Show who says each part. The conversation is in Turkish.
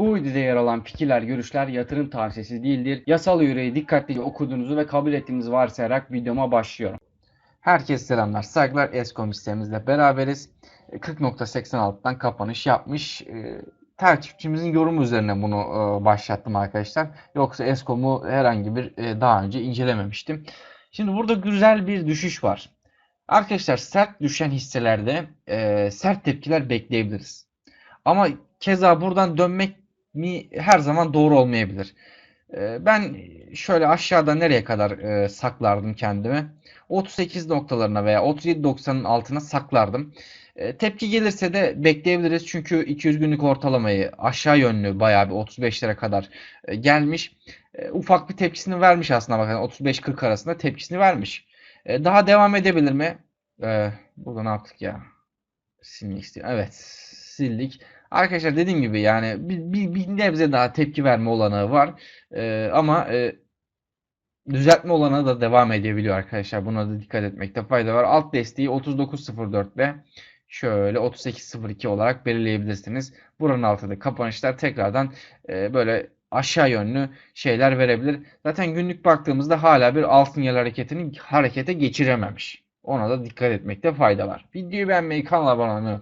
Speaker 1: Bu videoda yer alan fikirler, görüşler yatırım tavsiyesi değildir. Yasal yüreği dikkatlice okuduğunuzu ve kabul ettiğinizi varsayarak videoma başlıyorum. Herkese selamlar, saygılar. Eskom sistemimizle beraberiz. 40.86'dan kapanış yapmış. Ee, Takipçimizin yorumu üzerine bunu e, başlattım arkadaşlar. Yoksa Eskom'u herhangi bir e, daha önce incelememiştim. Şimdi burada güzel bir düşüş var. Arkadaşlar sert düşen hisselerde e, sert tepkiler bekleyebiliriz. Ama keza buradan dönmek mi her zaman doğru olmayabilir. E, ben şöyle aşağıda nereye kadar e, saklardım kendimi? 38 noktalarına veya 37.90'ın altına saklardım. E, tepki gelirse de bekleyebiliriz. Çünkü 200 günlük ortalamayı aşağı yönlü bayağı bir 35'lere kadar e, gelmiş. Ufak bir tepkisini vermiş aslında bakın 35-40 arasında tepkisini vermiş. Daha devam edebilir mi? E, burada ne yaptık ya? Silmek istiyorum. Evet sildik. Arkadaşlar dediğim gibi yani bir, bir, bir nebze daha tepki verme olanağı var. E, ama e, düzeltme olanağı da devam edebiliyor arkadaşlar. Buna da dikkat etmekte fayda var. Alt desteği 39.04 ve şöyle 38.02 olarak belirleyebilirsiniz. Buranın altında kapanışlar tekrardan e, böyle aşağı yönlü şeyler verebilir. Zaten günlük baktığımızda hala bir altın yel hareketini harekete geçirememiş. Ona da dikkat etmekte fayda var. Videoyu beğenmeyi, kanala abone olmayı.